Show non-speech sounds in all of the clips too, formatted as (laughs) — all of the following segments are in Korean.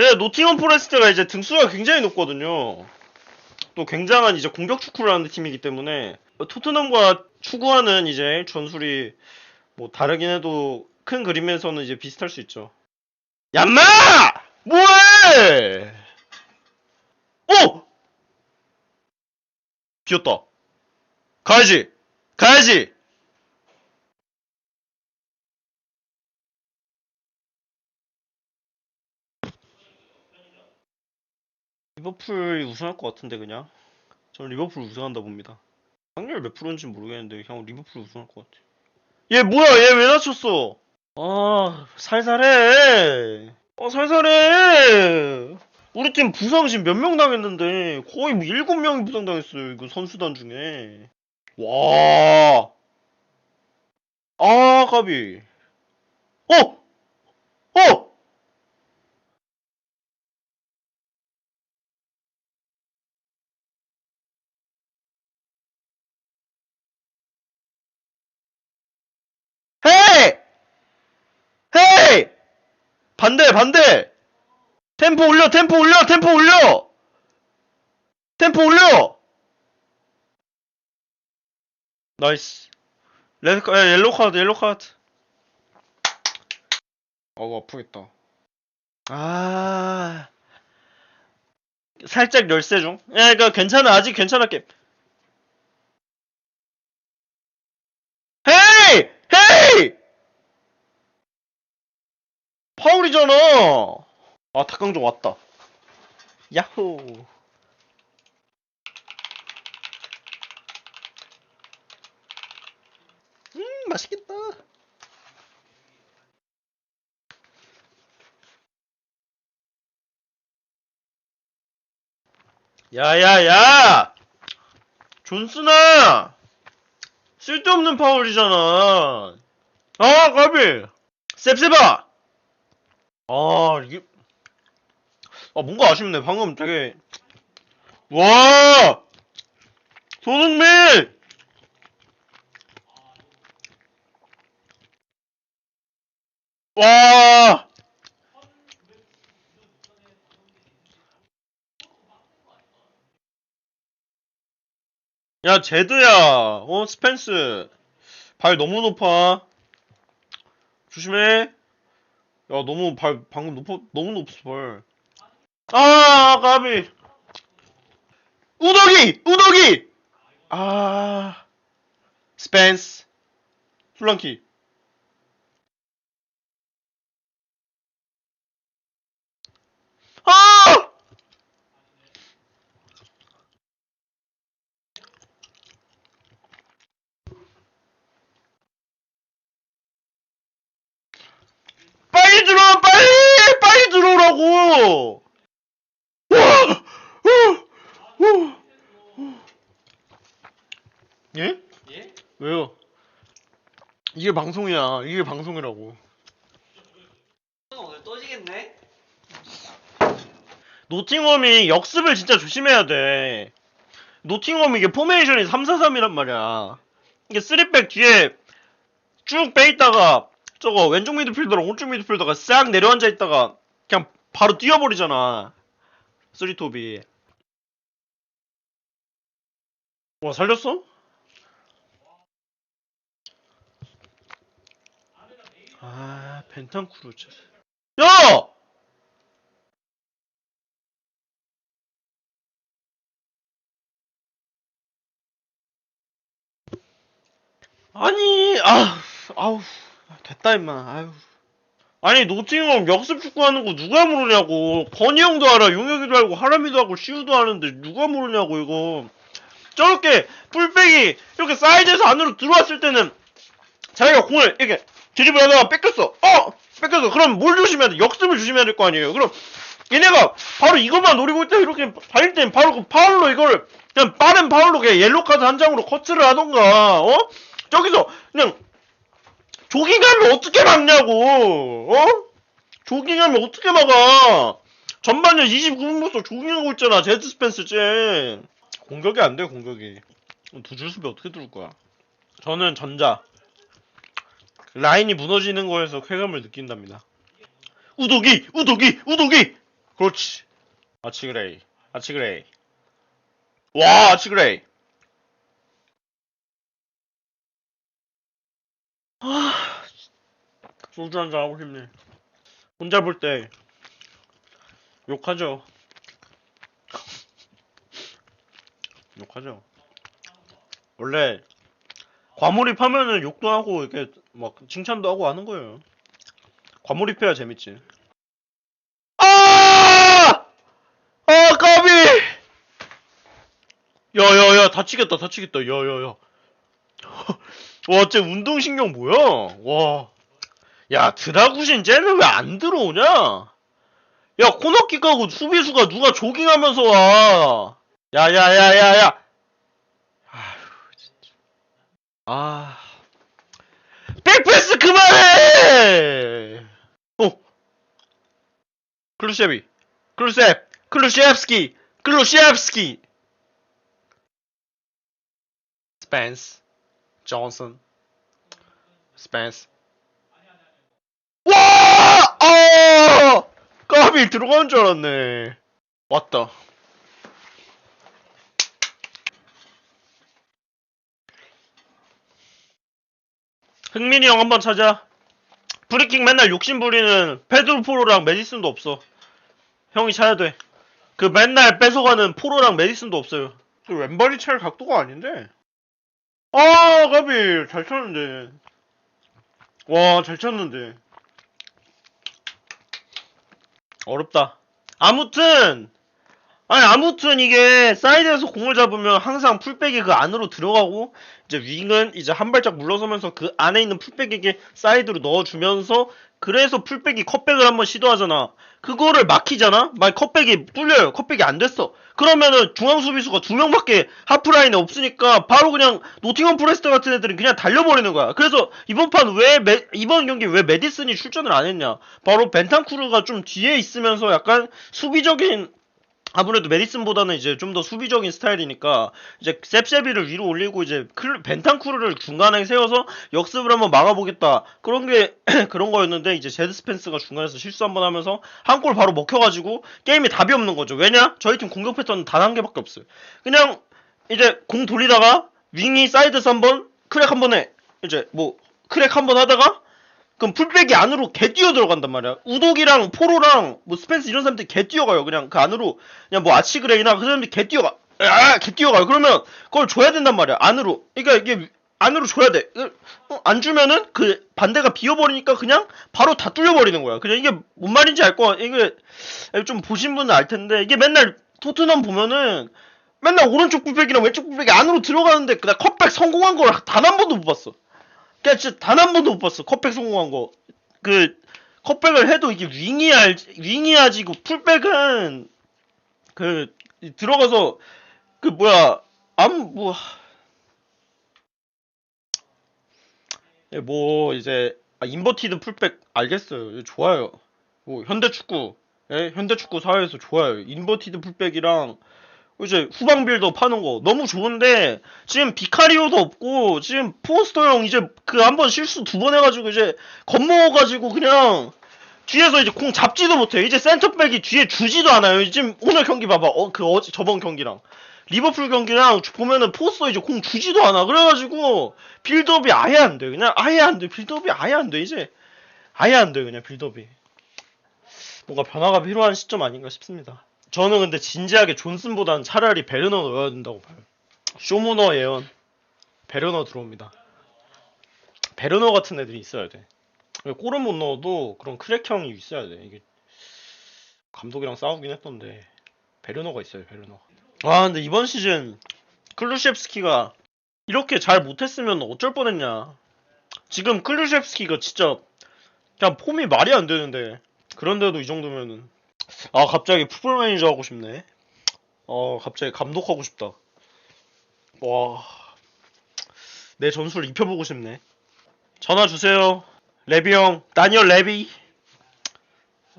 예, 노팅엄 포레스트가 이제 등수가 굉장히 높거든요. 또 굉장한 이제 공격 축구를 하는 팀이기 때문에 토트넘과 추구하는 이제 전술이 뭐 다르긴 해도 큰 그림에서는 이제 비슷할 수 있죠. 얌마! 뭐해! 오! 비었다. 가야지! 가야지! 리버풀이 우승할 것 같은데 그냥? 저는 리버풀 우승한다 봅니다. 확률 몇 프로인지 모르겠는데 그냥 리버풀 우승할 것 같아. 얘 뭐야? 얘 왜 다쳤어? 아 살살해. 어 살살해. 우리 팀 부상 지금 몇 명 당했는데 거의 뭐 일곱 명이 부상 당했어요 이거 선수단 중에. 와. 아, 까비. 어! 어! 헤이! 헤이! 반대, 반대! 템포 올려, 템포 올려, 템포 올려! 템포 올려! 나이스. 레드, 카- 에, 옐로우 카드, 옐로우 카드. 어우, 아프겠다. 아. 살짝 열세 중. 야, 그니까 괜찮아. 아직 괜찮아. 게헤이! 헤이! 파울이잖아. 아, 탁강정 왔다. 야호. 음, 맛있겠다. 야야야! 존스나! 쓸데없는 파울이잖아. 아, 까비! 셉셉아! 아, 이게. 아, 뭔가 아쉽네. 방금 되게. 와! 손흥민! 와! 야, 제드야. 어, 스펜스. 발 너무 높아. 조심해. 야, 너무 발, 방금 높아, 너무 높았어, 발. 아, 까비. 우덕이! 우덕이! 아. 스펜스. 플랑키. 아! 빨리 들어와 빨리 빨리 들어오라고 와! 어! 어! 예? 예? 왜요? 이게 방송이야. 이게 방송이라고. 오늘 또 지겠네? 노팅엄이 역습을 진짜 조심해야 돼. 노팅엄 이게 포메이션이 3-4-3이란 말이야. 이게 3백 뒤에 쭉 빼있다가 저거 왼쪽 미드필더랑 오른쪽 미드필더가 싹 내려앉아 있다가 그냥 바로 뛰어버리잖아. 쓰리톱이. 와 살렸어? 아 벤탄쿠르 진짜 야! 아니 아 아우 됐다 임마. 아유. 아니 노팅엄 역습 축구하는 거 누가 모르냐고. 건이 형도 알아. 용혁이도 알고 하람이도 하고 시우도 아는데 누가 모르냐고 이거. 저렇게 풀백이 이렇게 사이드에서 안으로 들어왔을 때는 자기가 공을 이렇게 하다가 뺏겼어. 어! 뺏겼어. 그럼 뭘 조심해야 돼? 역습을 조심해야 될 거 아니에요. 그럼 얘네가 바로 이것만 노리고 있다 이렇게 달릴 땐 바로 그 파울로 이거를 그냥 빠른 파울로 그냥 옐로 카드 한 장으로 커트를 하던가 어? 저기서 그냥 조깅하면 어떻게 막냐고 어? 조깅하면 어떻게 막아? 전반전 29분부터 조깅하고 있잖아 제드 스펜스 쟤. 공격이 안 돼 공격이. 두 줄 수비 어떻게 뚫을 거야? 저는 전자 라인이 무너지는 거에서 쾌감을 느낀답니다 우독이 우독이 우독이 그렇지. 아치그레이. 아치그레이. 와, 아치그레이. 아, 소주 한잔 하고 싶네. 혼자 볼 때 욕하죠. 욕하죠. 원래 과몰입하면은 욕도 하고 이렇게 막 칭찬도 하고 하는 거예요. 과몰입해야 재밌지. 아! 아, 까비! 야 야 야 다치겠다 다치겠다. 야 야 야. (laughs) 와 쟤 운동신경 뭐야? 와 야 드라구신 쟤는 왜 안 들어오냐? 야 코너킥 하고 수비수가 누가 조깅하면서 와. 야 야 야 야 야. 아휴 진짜. 아 백패스 그만해! 오. 클루셰비. 클루셉 클루셰프스키. 클루셰프스키. 스펜스. 존슨. 스펜스. 와! 아! 까비 들어가는 줄 알았네. 왔다 흥민이 형 한번 찾아 프리킥 맨날 욕심 부리는 페드로 포로랑 메디슨도 없어 형이 찾아야 돼 그 맨날 뺏어가는 포로랑 메디슨도 없어요 그 왼발이 찰 각도가 아닌데 아, 가비, 잘 쳤는데. 와, 잘 쳤는데. 어렵다. 아무튼, 아니, 아무튼 이게 사이드에서 공을 잡으면 항상 풀백이 그 안으로 들어가고, 이제 윙은 이제 한 발짝 물러서면서 그 안에 있는 풀백에게 사이드로 넣어주면서, 그래서 풀백이 컷백을 한번 시도하잖아. 그거를 막히잖아? 막 컷백이 뚫려요. 컷백이 안 됐어. 그러면은 중앙 수비수가 두 명밖에 하프 라인에 없으니까 바로 그냥 노팅엄 프레스트 같은 애들은 그냥 달려버리는 거야. 그래서 이번 판 왜 이번 경기 왜 메디슨이 출전을 안 했냐? 바로 벤탄쿠르가 좀 뒤에 있으면서 약간 수비적인 아무래도 메디슨보다는 이제 좀 더 수비적인 스타일이니까 이제 셉세비를 위로 올리고 이제 클, 벤탄쿠르를 중간에 세워서 역습을 한번 막아보겠다. 그런 게 (clears throat) 그런 거였는데 이제 제드 스펜스가 중간에서 실수 한번 하면서 한 골 바로 먹혀가지고 게임이 답이 없는 거죠. 왜냐? 저희 팀 공격 패턴은 단 한 개밖에 없어요. 그냥 이제 공 돌리다가 윙이 사이드에서 한번 크랙 한 번에 이제 뭐 크랙 한 번 하다가 그럼 풀백이 안으로 개 뛰어 들어간단 말이야. 우독이랑 포로랑 뭐 스펜스 이런 사람들이 개 뛰어가요. 그냥 그 안으로 그냥 뭐 아치그레이나 그 사람들이 개 뛰어가. 아, 개 뛰어가요. 그러면 그걸 줘야 된단 말이야. 안으로. 그러니까 이게 안으로 줘야 돼. 어, 안 주면은 그 반대가 비어버리니까 그냥 바로 다 뚫려버리는 거야. 그냥 이게 뭔 말인지 알 거야. 이게 좀 보신 분은 알 텐데 이게 맨날 토트넘 보면은 맨날 오른쪽 풀백이랑 왼쪽 풀백이 안으로 들어가는데 그냥 컵백 성공한 걸 단 한 번도 못 봤어. 그니까 진짜 단 한 번도 못 봤어. 컵백 성공한 거. 그 컵백을 해도 이게 윙이야 윙이야지 그 풀백은 그 들어가서 그 뭐야 암 뭐 뭐 이제 아, 인버티드 풀백 알겠어요. 좋아요. 뭐 현대 축구 예? 현대 축구 사회에서 좋아요. 인버티드 풀백이랑 이제 후방 빌더 파는 거 너무 좋은데 지금 비카리오도 없고 지금 포스터 형 이제 그 한 번 실수 두 번 해가지고 이제 겁먹어가지고 그냥 뒤에서 이제 공 잡지도 못해. 이제 센터백이 뒤에 주지도 않아요. 지금 오늘 경기 봐봐. 어 그 어제 저번 경기랑. 리버풀 경기랑 보면은 포스터 이제 공 주지도 않아. 그래가지고 빌드업이 아예 안 돼. 그냥 아예 안 돼. 빌드업이 아예 안 돼 이제. 아예 안 돼 그냥 빌드업이. 뭔가 변화가 필요한 시점 아닌가 싶습니다. 저는 근데 진지하게 존슨보다는 차라리 베르너 넣어야 된다고 봐요. 쇼무너 예언 베르너 들어옵니다. 베르너 같은 애들이 있어야 돼. 골은 못 넣어도 그런 크랙형이 있어야 돼. 이게 감독이랑 싸우긴 했던데 베르너가 있어요. 베르너. 아 근데 이번 시즌 클루셰프스키가 이렇게 잘 못했으면 어쩔 뻔했냐. 지금 클루셰프스키가 진짜 그냥 폼이 말이 안 되는데 그런데도 이 정도면은 아 갑자기 풋볼 매니저 하고 싶네. 어 갑자기 감독하고 싶다. 와. 내 전술 입혀보고 싶네. 전화 주세요. 레비 형. 다니엘 레비.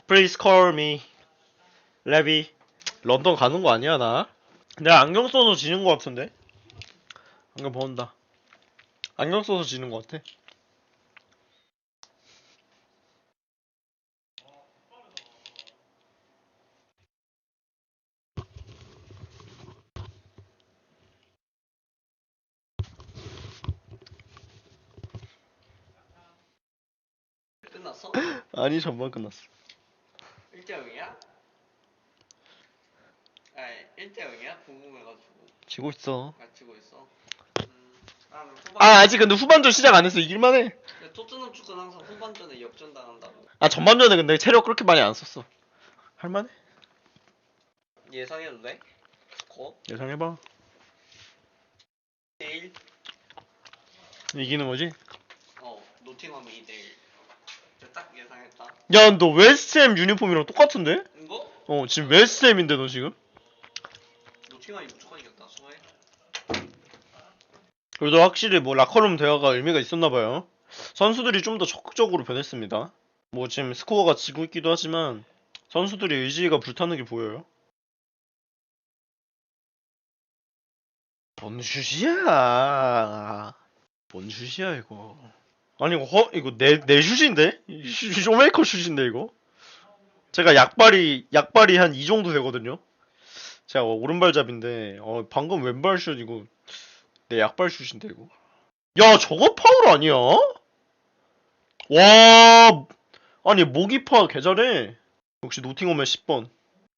Please call me. 레비. 런던 가는 거 아니야 나? 내가 안경 써서 지는 거 같은데? 안경 벗는다. 안경 써서 지는 거 같아. (laughs) 아니 전반 끝났어 1대 0이야? 아니 1대 0이야? 궁금해가지고 지고 있어 맞히고 있어 음, 아, 그럼 후반 아 아직 근데 후반전 시작 안 했어 이길만해 근데 토트넘 축구는 항상 후반전에 역전 당한다고 아 전반전에 근데 체력 그렇게 많이 안 썼어 할만해 예상해도 돼? 거? 예상해봐 2대1? 이기는 거지? 어 노팅엄 2대1 딱 예상했다. 야 너 웨스트햄 유니폼이랑 똑같은데? 이거? 어 지금 웨스트햄인데 너 지금? 노팅엄이 무조건 이겼다 수고해 그래도 확실히 뭐 라커룸 대화가 의미가 있었나 봐요. 선수들이 좀 더 적극적으로 변했습니다. 뭐 지금 스코어가 지고 있기도 하지만 선수들의 의지가 불타는 게 보여요. 뭔 슛이야. 뭔 슛이야 이거 아니 이거 허 이거 내 내 슛인데? 이 슛- 쇼메이커 슛인데 이거? 제가 약발이 약발이 한 이 정도 되거든요? 제가 오른발잡인데 어 방금 왼발 슛 이거 내 약발 슛인데 이거? 야 저거 파울 아니야? 와 아니 모기파 개잘해. 역시 노팅엄의 10번.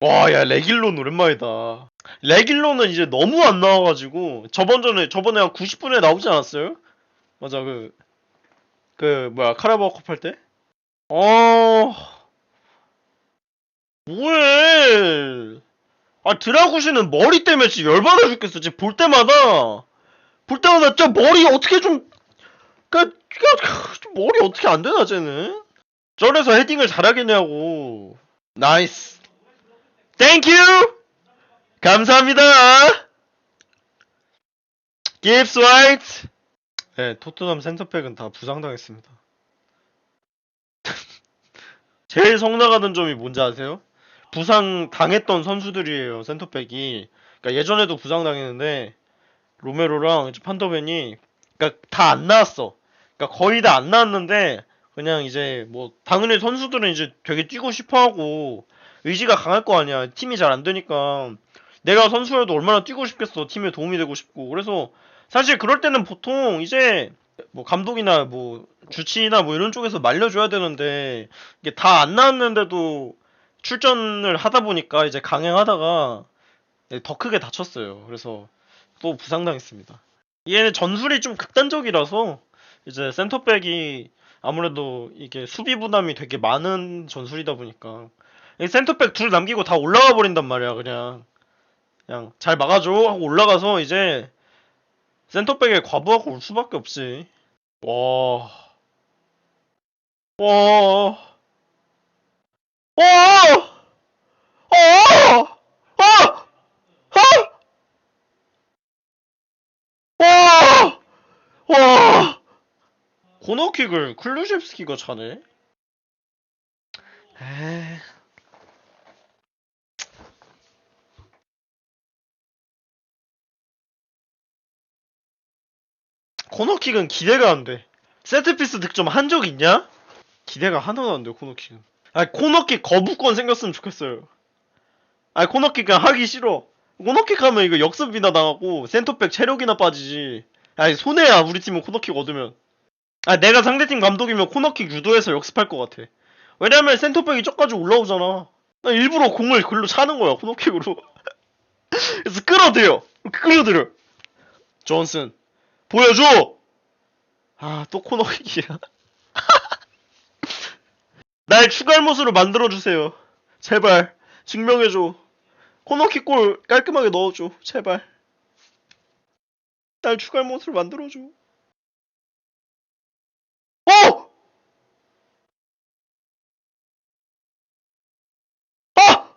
와 야 레길론 오랜만이다. 레길론은 이제 너무 안 나와가지고 저번 전에 저번에 한 90분에 나오지 않았어요? 맞아 그 그 뭐야 카라바오컵 할 때? 어 뭐해 아 드라구시는 머리 때문에 진짜 열받아 죽겠어 지금 볼 때마다 볼 때마다 저 머리 어떻게 좀, 그, 그, 좀 머리 어떻게 안 되나, 쟤는? 저래서 헤딩을 잘하겠냐고. 나이스. 땡큐! 감사합니다! 깁스 화이트! 네, 토트넘 센터백은 다 부상당했습니다. (laughs) 제일 성나가는 점이 뭔지 아세요? 부상 당했던 선수들이에요, 센터백이. 그러니까 예전에도 부상 당했는데, 로메로랑 판더벤이 그러니까 다 안 나왔어. 그러니까 거의 다 안 나왔는데 그냥 이제 뭐 당연히 선수들은 이제 되게 뛰고 싶어하고 의지가 강할 거 아니야. 팀이 잘 안 되니까 내가 선수여도 얼마나 뛰고 싶겠어. 팀에 도움이 되고 싶고. 그래서 사실 그럴 때는 보통 이제 뭐 감독이나 뭐 주치나 뭐 이런 쪽에서 말려줘야 되는데 이게 다 안 나왔는데도 출전을 하다 보니까 이제 강행하다가 더 크게 다쳤어요. 그래서 또 부상당했습니다. 얘는 전술이 좀 극단적이라서 이제 센터백이 아무래도 이게 수비 부담이 되게 많은 전술이다 보니까 이 센터백 둘 남기고 다 올라가 버린단 말이야 그냥 그냥 잘 막아줘 하고 올라가서 이제 센터백에 과부하고 올 수밖에 없지 와 와. 와. 어! 어! 어! 와! 와! 코너킥을 클루셉스키가 차네? 에이. 코너킥은 기대가 안 돼. 세트피스 득점 한 적 있냐? 기대가 하나도 안 돼, 코너킥은. 아니, 코너킥 거부권 생겼으면 좋겠어요. 아니, 코너킥 그냥 하기 싫어. 코너킥 하면 이거 역습이나 당하고 센터백 체력이나 빠지지. 아니 손해야 우리 팀은 코너킥 얻으면. 아 내가 상대팀 감독이면 코너킥 유도해서 역습할 것 같아. 왜냐면 센터백이 저까지 올라오잖아. 나 일부러 공을 글로 차는 거야 코너킥으로. (laughs) 그래서 끌어들여. 끌어들여. 존슨 보여줘. 아 또 코너킥이야. (laughs) 날 추갈못으로 만들어 주세요. 제발 증명해줘. 코너킥 골 깔끔하게 넣어줘. 제발. 날 추가할 못으로 만들어줘. 어! 아!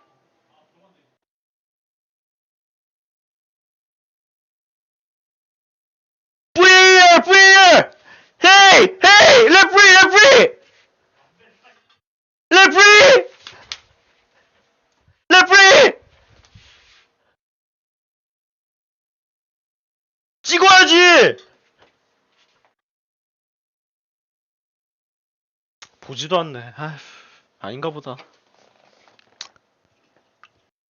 VAR! VAR! Hey! Hey! Referee! Referee! Referee! Referee! 찍어야지! 보지도 않네. 아휴, 아닌가 보다.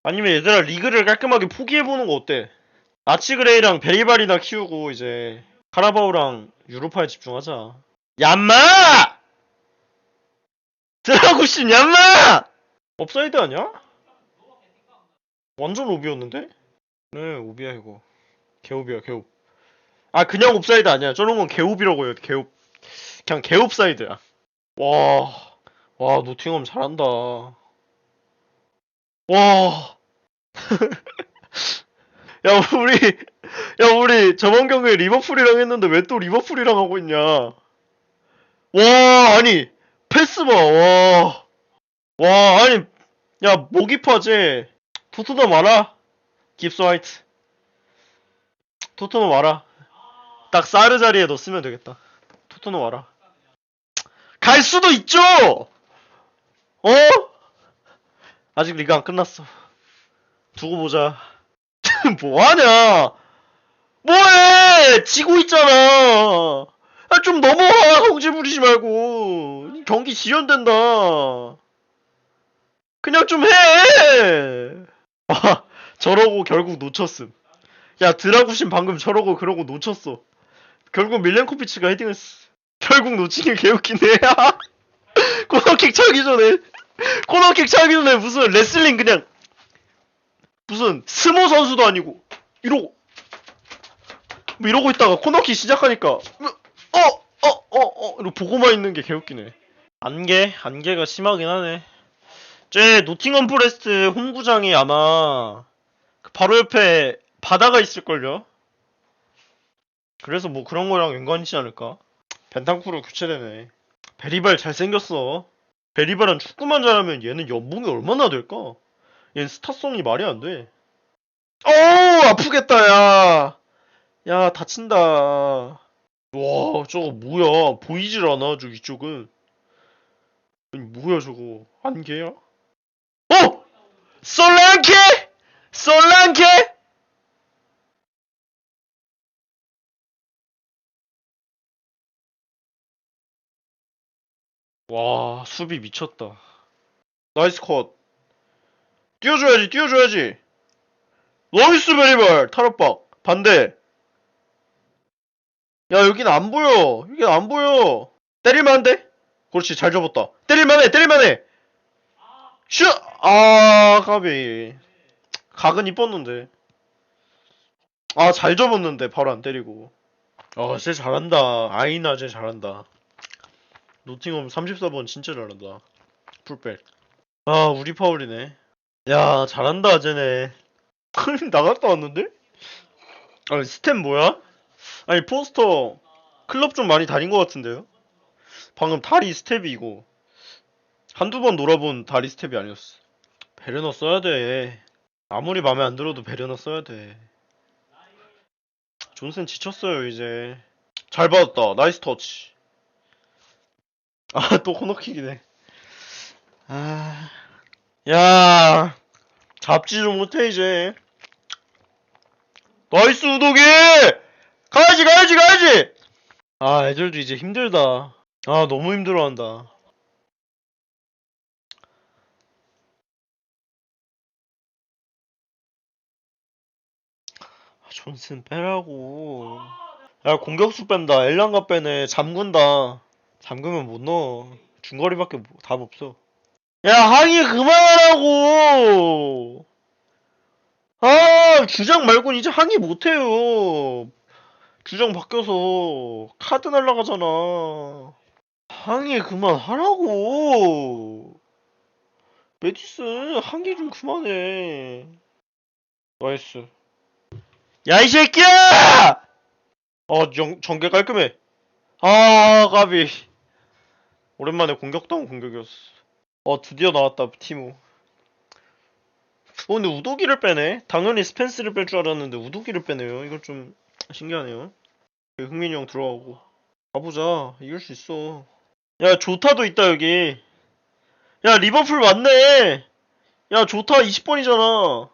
아니면 얘들아 리그를 깔끔하게 포기해보는 거 어때? 아치그레이랑 베리발이나 키우고 이제 카라바오랑 유로파에 집중하자. 얌마! 드라 하고 싶냐, 마! 업사이드 아니야? 완전 오비였는데? 네, 오비야, 이거. 개오비야, 개옵. 아, 그냥 옵사이드 아니야. 저런 건 개옵이라고 해요, 개옵. 그냥 개옵사이드야. 와, 와, 노팅엄 잘한다. 와. (laughs) 야, 우리, 야, 우리 저번 경기에 리버풀이랑 했는데 왜 또 리버풀이랑 하고 있냐. 와, 아니, 패스 봐, 와. 와, 아니, 야, 모기파제. 토트넘 알아? 깁스 화이트. 토트넘 알아? 딱 사르 자리에 넣었으면 되겠다. 토트넘 알아? 갈 수도 있죠! 어? 아직 리가 안 끝났어. 두고 보자. (laughs) 뭐하냐? 뭐해! 지고 있잖아! 아, 좀 넘어와! 성질 부리지 말고! 경기 지연된다! 그냥 좀 해! 아, 저러고 결국 놓쳤음. 야, 드라구신 방금 저러고 그러고 놓쳤어. 결국 밀렌 코피치가 헤딩했어. 결국 게 개웃기네. (laughs) 코너킥 차기 전에, 코너킥 차기 전에 무슨 레슬링 그냥, 무슨 스모 선수도 아니고, 이러고, 뭐 이러고 있다가 코너킥 시작하니까, 어, 어, 어, 어, 이러고 보고만 있는 게 개웃기네. 안개, 안개가 심하긴 하네. 쟤 노팅엄 포레스트 홈구장이 아마 그 바로 옆에 바다가 있을걸요? 그래서 뭐 그런 거랑 연관이 있지 않을까? 벤탄쿠르 교체되네. 베리발 잘생겼어. 베리발은 축구만 잘하면 얘는 연봉이 얼마나 될까? 얘는 스타성이 말이 안 돼. 어우, 아프겠다, 야. 야, 다친다. 와, 저거 뭐야. 보이질 않아, 저 위쪽은. 아니, 뭐야, 저거. 안개야? 어! 솔랑케! 솔랑케! 와, 수비 미쳤다. 나이스 컷. 뛰어줘야지, 뛰어줘야지. 나이스 베리발, 탈압박. 반대. 야, 여긴 안 보여. 여긴 안 보여. 때릴만 한데? 그렇지, 잘 접었다. 때릴만 해, 때릴만 해! 슈! 아, 까비. 각은 이뻤는데. 아, 잘 접었는데, 바로 안 때리고. 아, 쟤 잘한다. 아이나 쟤 잘한다. 노팅엄 34번 진짜 잘한다. 풀백. 아, 우리 파울이네. 야, 잘한다, 쟤네. (laughs) 나갔다 왔는데? 아니, 스텝 뭐야? 아니, 포스터, 클럽 좀 많이 다닌 것 같은데요? 방금 다리 스텝이 이거. 한두 번 놀아본 다리 스텝이 아니었어. 베르너 써야 돼. 아무리 마음에 안 들어도 베르너 써야 돼. 존슨 지쳤어요, 이제. 잘 받았다. 나이스 터치. 아, (laughs) 또 코너킥이네. 아. 야. 잡지 좀 못해, 이제. 나이스, 우독이! 가야지, 가야지, 가야지! 아, 애들도 이제 힘들다. 아, 너무 힘들어 한다. 아, 존슨 빼라고. 야, 공격수 뺀다. 엘랑가 빼네. 잠근다. 잠그면 못 넣어. 중거리밖에 뭐- 답 없어. 야, 항의 그만하라고! 아, 주장 말고는 이제 항의 못해요. 주장 바뀌어서 카드 날라가잖아. 항의 그만하라고! 메티스, 항의 좀 그만해. 나이스. 야, 이 새끼야! 어, 정, 전개 깔끔해. 아, 까비. 오랜만에 공격다운 공격이었어. 어, 드디어 나왔다, 티모. 어, 근데 우도기를 빼네? 당연히 스펜스를 뺄 줄 알았는데 우도기를 빼네요. 이건 좀 신기하네요. 흥민이 형 들어가고. 가보자. 이길 수 있어. 야, 조타도 있다, 여기. 야, 리버풀 맞네. 야, 조타 20번이잖아.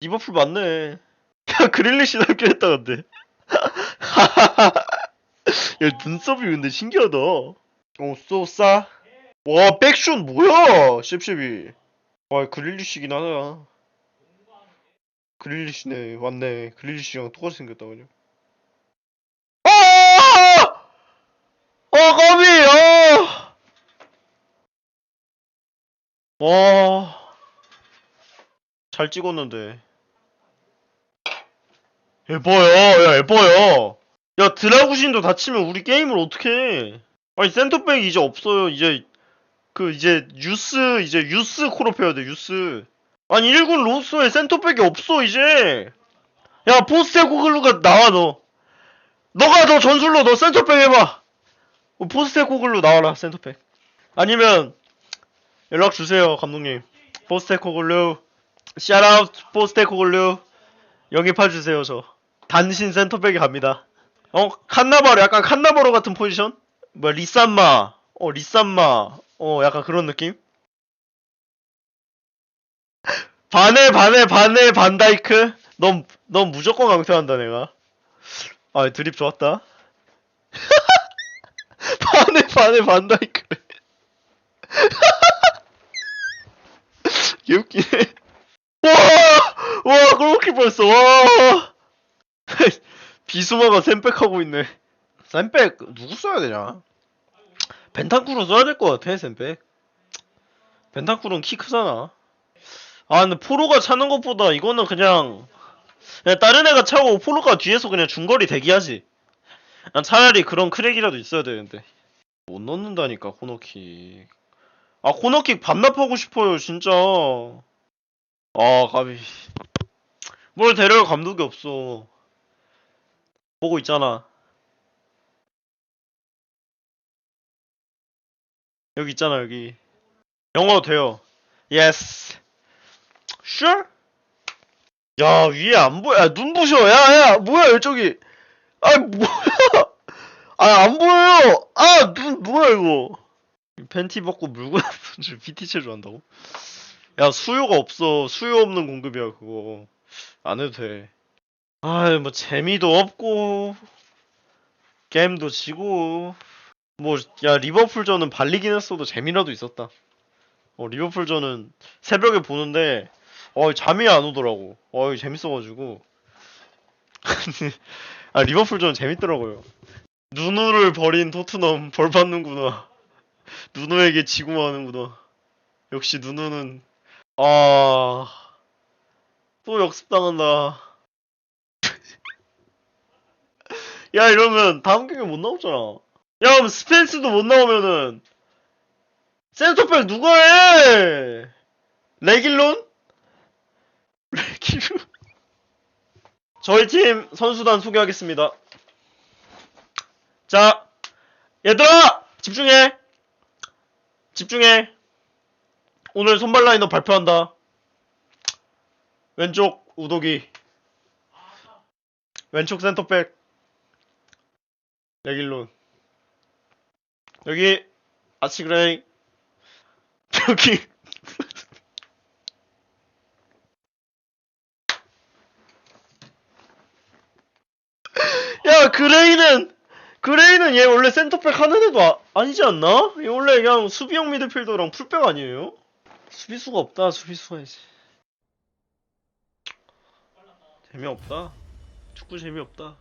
리버풀 맞네. (laughs) 야, 그릴리시 닮긴 했다, 근데. (laughs) (laughs) 야, 눈썹이 근데 신기하다. 오, 쏘싸. 와, 백슛 뭐야, 씹씹이. 와, 그릴리시긴 하다. 그릴리시네, 맞네. 그릴리시랑 똑같이 생겼다, 그냥. 아! 아, 까비, 아! 와. 잘 찍었는데. 예뻐요. 야, 예뻐요. 야, 드라구신도 다치면 우리 게임을 어떻게 해? 아니, 센터백 이제 없어요. 이제, 그, 이제, 유스, 이제, 유스 해야 돼, 유스. 아니, 1군 로스에 센터백이 없어, 이제. 야, 포스테 코글루가 나와, 너. 너가 너 전술로 너 센터백 해봐. 어, 포스테 코글루 나와라, 센터백. 아니면, 연락 주세요, 감독님. 포스테 코글루. 샤라웃 포스테 코글루. 영입해 주세요, 저. 단신 센터백이 갑니다. 어, 칸나바로, 약간 칸나바로 같은 포지션? 뭐, 리산마. 어, 리산마. 어, 약간 그런 느낌? 반에, 반에, 반에, 반다이크? 넌, 넌 무조건 강퇴한다, 내가. 아, 드립 좋았다. (laughs) 반에, 반에, 반다이크. (laughs) 개웃기네. 와! 와, 그렇게 벌써, 와! (laughs) 비수마가 샘백하고 있네. 샘백, 누구 써야 되냐? 벤탄쿠르 써야 될 것 같아, 샘백. 벤탄쿠르는 키 크잖아. 아, 근데 포로가 차는 것보다 이거는 그냥, 그냥 다른 애가 차고 포로가 뒤에서 그냥 중거리 대기하지. 난 차라리 그런 크랙이라도 있어야 되는데. 못 넣는다니까, 코너킥. 아, 코너킥 반납하고 싶어요, 진짜. 아, 가비. 뭘 데려올 감독이 없어. 보고 있잖아. 여기 있잖아, 여기. 영어 돼요. Yes. Sure? 야, 위에 안 보여. 야, 눈 부셔. 야, 야, 뭐야, 이쪽이. 아, 뭐야. (laughs) 아, 안 보여요. 아, 눈, 뭐야, 이거. 팬티 벗고 물고 나쁜 (laughs) 줄 PT 체조 한다고? 야, 수요가 없어. 수요 없는 공급이야, 그거. 안 해도 돼. 아, 뭐, 재미도 없고, 게임도 지고, 뭐, 야, 리버풀전은 발리긴 했어도 재미라도 있었다. 어, 리버풀전은 새벽에 보는데, 어, 잠이 안 오더라고. 어, 재밌어가지고. (laughs) 아, 리버풀전 재밌더라고요. 누누를 버린 토트넘 벌 받는구나. 누누에게 지고 하는구나. 역시 누누는, 아, 또 역습당한다. 야, 이러면 다음 경기 못 나오잖아. 야, 그럼 스펜스도 못 나오면은, 센터백 누가 해? 레길론? (laughs) 레길론? 저희 팀 선수단 소개하겠습니다. 자, 얘들아! 집중해! 집중해! 오늘 선발 라인업 발표한다. 왼쪽 우도기. 왼쪽 센터백. 레길론. 여기 아치그레이. (laughs) 여기 야 그레이는 그레이는 얘 원래 센터백 하는 애도 아, 아니지 않나? 얘 원래 그냥 수비형 미드필더랑 풀백 아니에요? 수비수가 없다 수비수가 이제 재미없다 축구 재미없다